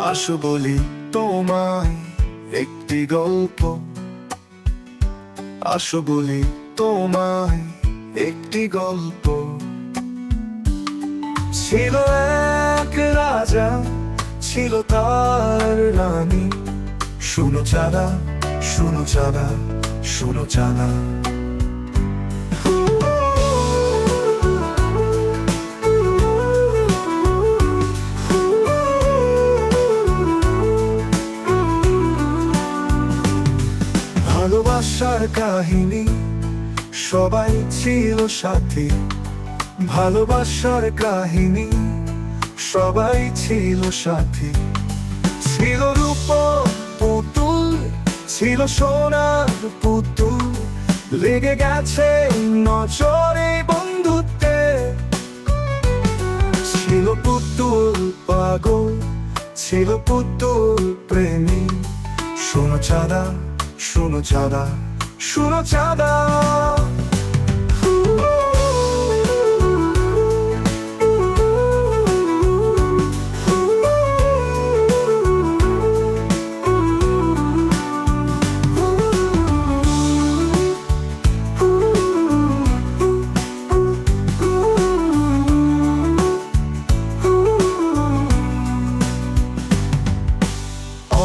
আসো বলি তোমায় একটি গল্প। আসো বলি তোমায় একটি গল্প। ছিল এক রাজা, ছিল তার রানী। শুনো চাঁদা শুনো চাঁদা শুনো চাঁদা। ভালোবাসার কাহিনী, সবাই ছিল সাথী। ভালোবাসার কাহিনী, সবাই ছিল সাথী। ছিল রূপ পুতুল, ছিল সোনার পুতুল। লেগে গেছে নজরে বন্ধুত্বে। ছিল পুতুল পাগল, ছিল পুতুল প্রেমী। শোনো চাঁদা শোনো চাঁদা শোনো চাঁদা।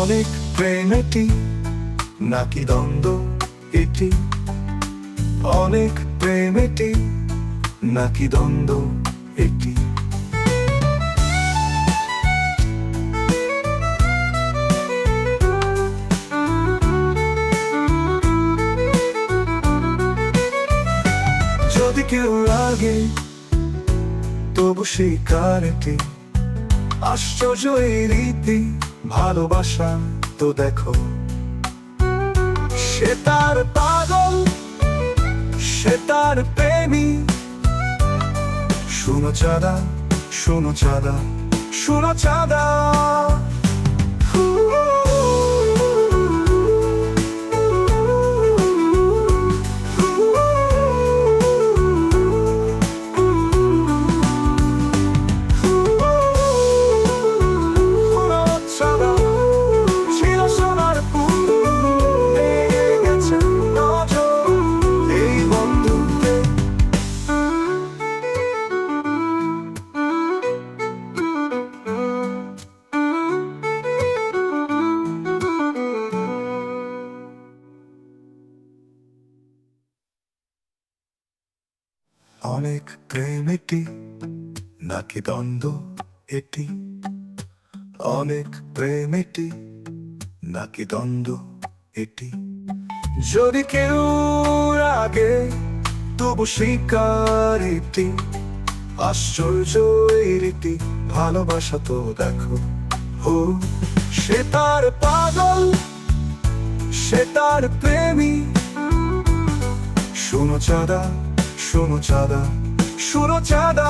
অনেক প্রেমেটি নাকি দ্বন্দ্ব এটি? অনেক প্রেমেটি নাকি দ্বন্দ্ব এটি? যদি কেউ লাগে তবু স্বীকার এটি আশ্চর্য এই রীতি, ভালোবাসা তো দেখো। সে তার পাগল সে তার প্রেমী। শুনো চাঁদা শুনো চাঁদা শুনো চাঁদা। অনেক প্রেম এটি নাকি দ্বন্দ্ব এটি? অনেক প্রেম এটি নাকি দ্বন্দ্ব এটি? যদি কেউ রাগে, তবু স্বীকার এটি আশ্চর্য রীতি ভালোবাসা তো দেখো। ও, সে তার পাগল, সে তার প্রেমী। শোনো চাঁদা শোনো চাঁদা শোনো চাঁদা।